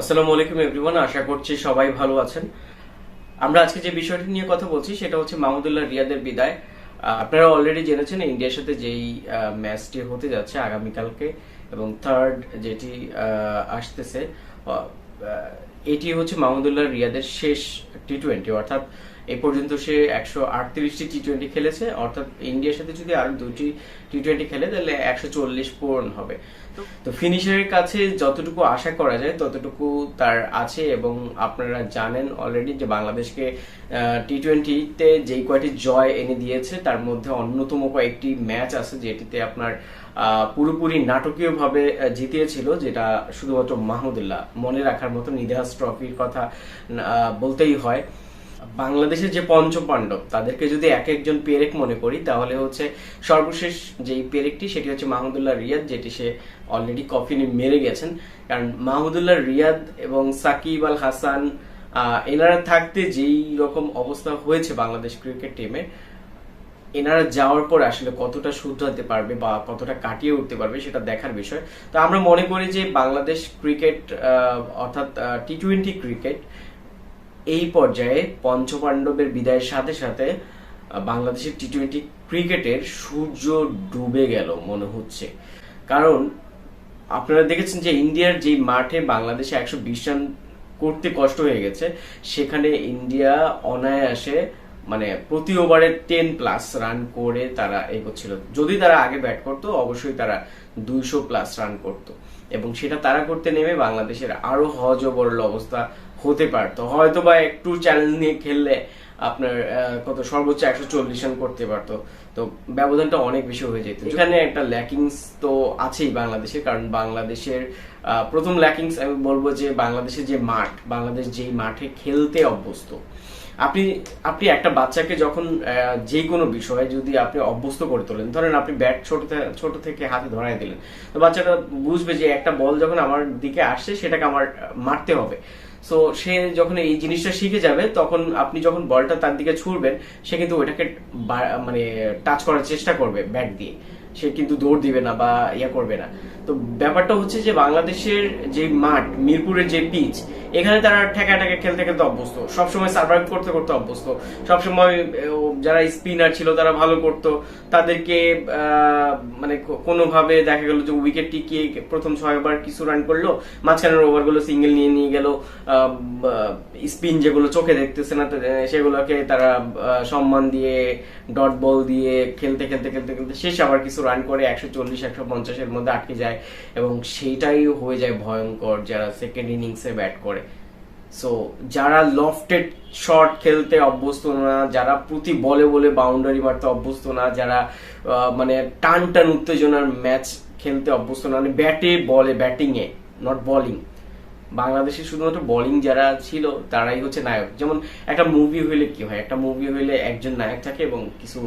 আসসালামু আলাইকুম এভরিওয়ান, আশা করছি সবাই ভালো আছেন। আমরা আজকে যে বিষয়টি নিয়ে কথা বলছি, সেটা হচ্ছে মাহমুদুল্লাহ রিয়াদের বিদায়। আপনারা অলরেডি জেনেছেন ইন্ডিয়ার সাথে যেই ম্যাচটি হতে যাচ্ছে আগামীকালকে এবং থার্ড যেটি আসতেছে এটি হচ্ছে মাহমুদুল্লাহ রিয়াদের শেষ টি টোয়েন্টি অর্থাৎ এই পর্যন্ত সে একশো আটত্রিশটি টি টোয়েন্টি খেলেছে অর্থাৎ ইন্ডিয়ার সাথে যদি আরও দুটি টি টোয়েন্টি খেলে তাহলে একশো চল্লিশ পূরণ হবে। তো- ফিনিশারের কাছে যতটুকু আশা করা যায় ততটুকু তার আছে এবং আপনারা জানেন অলরেডি যে বাংলাদেশকে টি টোয়েন্টিতে যেই কয়টি জয় এনে দিয়েছে তার মধ্যে অন্যতম কয়েকটি ম্যাচ আছে যেটিতে আপনার পুরোপুরি নাটকীয়ভাবে জিতিয়েছিল, যেটা শুধুমাত্র মাহমুদুল্লাহ। মনে রাখার মতো নিধাস ট্রফির কথা বলতেই হয়। বাংলাদেশের যে পঞ্চপাণ্ডব, তাদেরকে যদি এক একজন পেরেক মনে করি, তাহলে হচ্ছে সর্বশেষ যেই পেরেকটি, সেটি হচ্ছে মাহমুদুল্লাহ রিয়াদ, যেটি সে অলরেডি কফিনে মেরে গেছেন। কারণ মাহমুদুল্লাহ রিয়াদ এবং সাকিব আল হাসান এনারা থাকতে যেই রকম অবস্থা হয়েছে বাংলাদেশ ক্রিকেট টিমে এনারা যাওয়ার পর আসলে কতটা শুধরাতে পারবে বা কতটা কাটিয়ে উঠতে পারবে সেটা দেখার বিষয়। তো আমরা মনে করি যে বাংলাদেশ ক্রিকেট অর্থাৎ টি টোয়েন্টি ক্রিকেট এই পর্যায়ে পঞ্চপাণ্ডবের বিদায়ের সাথে সাথে বাংলাদেশের টি টোয়েন্টি ক্রিকেটের সূর্য ডুবে গেল মনে হচ্ছে। কারণ আপনারা দেখেছেন যে ইন্ডিয়ার যে মাঠে বাংলাদেশে একশো বিশ রান করতে কষ্ট হয়ে গেছে, সেখানে ইন্ডিয়া অনায়াসে মানে প্রতি ওভারে টেন প্লাস রান করে তারা এগোচ্ছিল। যদি তারা আগে ব্যাট করতো, অবশ্যই তারা দুইশো প্লাস রান করত। এবং সেটা তারা করতে নেমে বাংলাদেশের আরও হজবরল অবস্থা হতে পারতো। হয়তো বা একটু চ্যালেঞ্জ নিয়ে খেললে আপনার কত সর্বোচ্চ একশো চল্লিশ রান করতে পারতো। তো ব্যবধানটা অনেক বেশি হয়ে যেত। এখানে একটা ল্যাকিংস তো আছেই বাংলাদেশের, কারণ বাংলাদেশের প্রথম ল্যাকিংস আমি বলব যে বাংলাদেশের যে মাঠ, বাংলাদেশ যেই মাঠে খেলতে অভ্যস্ত আপনি আপনি একটা বাচ্চাকে যখন যে কোনো বিষয়ে যদি আপনি অভ্যস্ত করে তোলেন, ধরেন আপনি ব্যাট ছোট ছোট থেকে হাতে ধরাই দিলেন, তো বাচ্চাটা বুঝবে যে একটা বল যখন আমার দিকে আসছে, সেটাকে আমার মারতে হবে। সো সে যখন এই জিনিসটা শিখে যাবে, তখন আপনি যখন বলটা তার দিকে ছুড়বেন, সে কিন্তু ওইটাকে মানে টাচ করার চেষ্টা করবে ব্যাট দিয়ে। সে কিন্তু দৌড় দিবে না বা ইয়া করবে না। তো ব্যাপারটা হচ্ছে যে বাংলাদেশের যে মাঠ, মিরপুরের যে পিচ, এখানে তারা ঠেকা ঠেকা খেলতে খেলতে অভ্যস্ত। সবসময় সার্ভাইভ করতে করতে অভ্যস্ত। সবসময় যারা স্পিনার ছিল, তারা ভালো করতো। তাদেরকে মানে কোনোভাবে দেখা গেল যে উইকেট টিকিয়ে প্রথম ছয় ওভার কিছু রান করল, মাঝখানের ওভারগুলো সিঙ্গেল নিয়ে নিয়ে গেল স্পিন যেগুলো চোখে দেখতেছে না সেগুলোকে তারা সম্মান দিয়ে ডট বল দিয়ে খেলতে খেলতে খেলতে খেলতে শেষ আবার কিছু রান করে একশো চল্লিশ, একশো পঞ্চাশের মধ্যে আটকে যায় এবং সেইটাই হয়ে যায় ভয়ঙ্কর যারা সেকেন্ড ইনিংসে ব্যাট করে। সো যারা লফটেড শট খেলতে অভ্যস্ত না, যারা প্রতি বলে বলে বাউন্ডারি মারতে অভ্যস্ত না, যারা মানে টান টান উত্তেজনার ম্যাচ খেলতে অভ্যস্ত না মানে ব্যাটে বলে ব্যাটিংয়ে নট বলিং বাংলাদেশে শুধুমাত্র বোলিং যারা ছিল, তারাই হচ্ছে নায়ক। যেমন একটা মুভি হইলে কি হয়? একটা মুভি হইলে একজন নায়ক থাকে এবং কিছু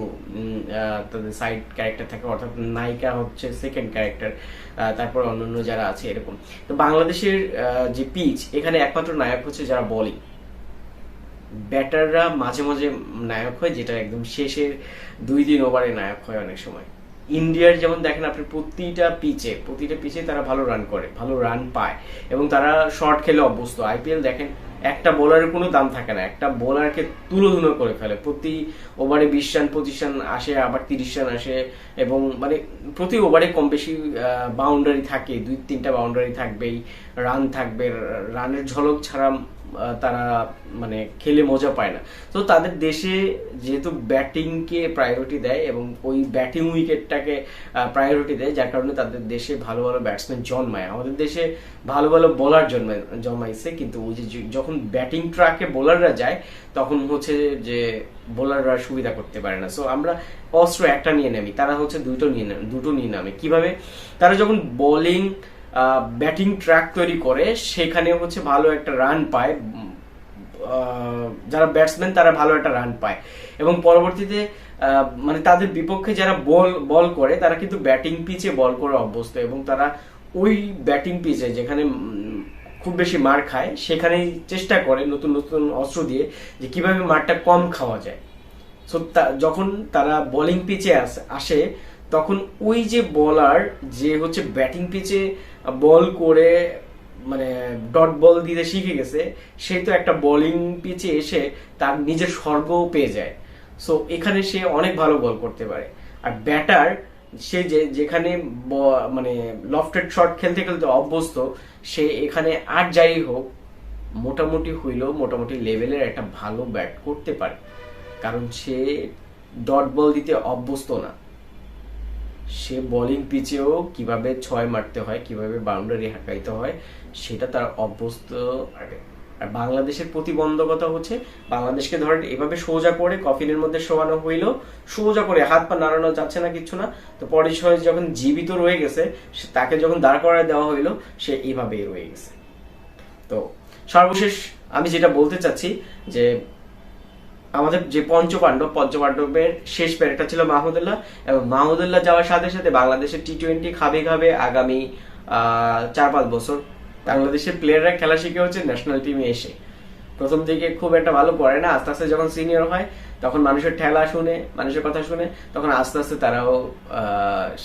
তাদের সাইড ক্যারেক্টার থাকে, অর্থাৎ নায়িকা হচ্ছে সেকেন্ড ক্যারেক্টার তারপর অন্যান্য যারা আছে এরকম। তো বাংলাদেশের যে পিচ এখানে একমাত্র নায়ক হচ্ছে যারা বোলিং ব্যাটাররা মাঝে মাঝে নায়ক হয়, যেটা একদম শেষের দুই দিন ওভারে নায়ক হয় অনেক সময়। ইন্ডিয়ার যেমন দেখেন আপনি প্রতিটা পিচে প্রতিটা পিচে তারা ভালো রান করে, ভালো রান পায়। এবং তারা শর্ট খেলে অভ্যস্ত। আইপিএল দেখেন, একটা বোলারের কোনো দাম থাকে না। একটা বোলারকে তুলোধুনো করে ফেলে। প্রতি ওভারে বিশ রান পঁচিশ রান আসে, আবার তিরিশ রান আসে এবং মানে প্রতি ওভারে কম বেশি বাউন্ডারি থাকে। দুই তিনটা বাউন্ডারি থাকবেই রান থাকবে। রানের ঝলক ছাড়া তারা মানে খেলে মজা পায় না। তো তাদের দেশে যেহেতু ব্যাটিংকে প্রায়োরিটি দেয় এবং ওই ব্যাটিং উইকেটটাকে প্রায়োরিটি দেয়, যার কারণে তাদের দেশে ভালো ভালো ব্যাটসম্যান জন্মায়। আমাদের দেশে ভালো ভালো বোলার জন্মে, জন্মাইছে, কিন্তু ওই যে যখন ব্যাটিং ট্রাকে বোলাররা যায়, তখন হচ্ছে যে বোলাররা সুবিধা করতে পারে না। সো আমরা অস্ত্র একটা নিয়ে নামি, তারা হচ্ছে দুটো নিয়ে দুটো নিয়ে নামে। কীভাবে? তারা যখন বোলিং ব্যাটিং ট্র্যাক তৈরি করে, সেখানে হচ্ছে ভালো একটা রান পায়। যারা ব্যাটসম্যান, তারা ভালো একটা রান পায়। এবং পরবর্তীতে মানে তাদের বিপক্ষে যারা বল বল করে, তারা কিন্তু ব্যাটিং পিচে বল করে অভ্যস্ত। এবং তারা ওই ব্যাটিং পিচে, যেখানে খুব বেশি মার খায়, সেখানেই চেষ্টা করে নতুন নতুন অস্ত্র দিয়ে যে কীভাবে মারটা কম খাওয়া যায়। সো যখন তারা বোলিং পিচে আসে তখন ওই যে বলার, যে হচ্ছে ব্যাটিং পিচে বল করে মানে ডট বল দিতে শিখে গেছে, সে তো একটা বোলিং পিচে এসে তার নিজের স্বর্গও পেয়ে যায়। সো এখানে সে অনেক ভালো বল করতে পারে। আর ব্যাটার, সে যে, যেখানে মানে লফটেড শট খেলতে খেলতে অভ্যস্ত, সে এখানে আর যাই হোক, মোটামুটি হইলেও মোটামুটি লেভেলের একটা ভালো ব্যাট করতে পারে। কারণ সে ডট বল দিতে অভ্যস্ত না। সে বোলিং পিচেও কীভাবে ছয় মারতে হয়, কীভাবে বাউন্ডারি হাঁকাইতে হয়, সেটা তার অভ্যস্ত আগে। আর বাংলাদেশের প্রতিবন্ধকতা হচ্ছে, বাংলাদেশকে ধরেন এভাবে সোজা করে কফিনের মধ্যে শোয়ানো হইল, সোজা করে হাত পা নাড়ানো যাচ্ছে না কিচ্ছু না, তো পরে সময় যখন জীবিত রয়ে গেছে তাকে যখন দাঁড় করায় দেওয়া হইল, সে এইভাবেই রয়ে গেছে। তো সর্বশেষ আমি যেটা বলতে চাচ্ছি যে আমাদের যে পঞ্চপাণ্ডব, পঞ্চপাণ্ডবের শেষ প্যারেটা ছিল মাহমুদুল্লাহ এবং মাহমুদুল্লাহ যাওয়ার সাথে সাথে বাংলাদেশের টি টোয়েন্টি খাবে খাবে আগামী চার পাঁচ বছর। বাংলাদেশের প্লেয়াররা খেলা শিখে হচ্ছে ন্যাশনাল টিমে এসে। প্রথম দিকে খুব একটা ভালো করে না, আস্তে আস্তে যখন সিনিয়র হয়, তখন মানুষের ঠেলা শুনে, মানুষের কথা শুনে, তখন আস্তে আস্তে তারাও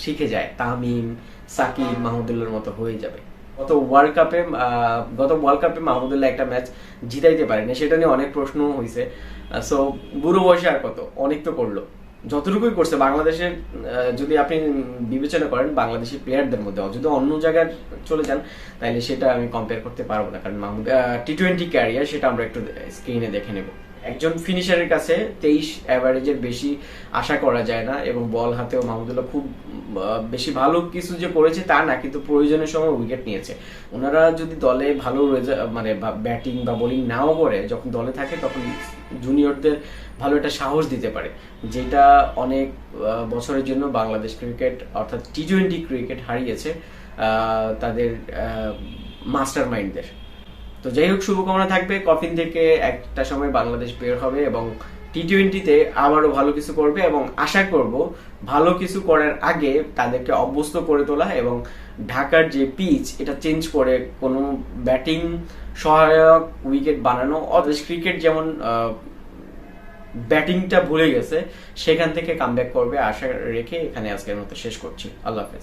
শিখে যায়। তামিম, সাকিব মাহমুদুল্লাহর মতো হয়ে যাবে। গত ওয়ার্ল্ড কাপে গত ওয়ার্ল্ড কাপে মাহমুদুল্লাহ একটা ম্যাচ জিতাইতে পারেনি। সেটা নিয়ে অনেক প্রশ্ন হয়েছে সো বুড়ো বয়সে আর কত? অনেক তো করল। যতটুকুই করছে, বাংলাদেশের যদি আপনি বিবেচনা করেন, বাংলাদেশি প্লেয়ারদের মধ্যে যদি অন্য জায়গায় চলে যান তাহলে সেটা আমি কম্পেয়ার করতে পারব না। কারণ মাহমুদ টি টোয়েন্টি ক্যারিয়ার সেটা আমরা একটু স্ক্রিনে দেখে নেব। একজন ফিনিশারের কাছে তেইশ অ্যাভারেজের বেশি আশা করা যায় না এবং বল হাতেও মাহমুদুল্লাহ খুব বেশি ভালো কিছু যে করেছে তা না, কিন্তু প্রয়োজনের সময় উইকেট নিয়েছে। ওনারা যদি দলে ভালো মানে ব্যাটিং বা বোলিং নাও করে, যখন দলে থাকে তখন জুনিয়রদের ভালো একটা সাহস দিতে পারে। যেটা অনেক বছরের জন্য বাংলাদেশ ক্রিকেট অর্থাৎ টি টোয়েন্টি ক্রিকেট হারিয়েছে তাদের মাস্টার মাইন্ডদের তো যাই হোক, শুভকামনা থাকবে। কফিন থেকে একটা সময় বাংলাদেশ বের হবে এবং টি টোয়েন্টিতে আবারও ভালো কিছু করবে এবং আশা করব ভালো কিছু করার আগে তাদেরকে অভ্যস্ত করে তোলা এবং ঢাকার যে পিচ এটা চেঞ্জ করে কোনো ব্যাটিং সহায়ক উইকেট বানানো অদেশ ক্রিকেট যেমন ব্যাটিংটা ভুলে গেছে, সেখান থেকে কামব্যাক করবে, আশা রেখে এখানে আজকের মতো শেষ করছি। আল্লাহ হাফেজ।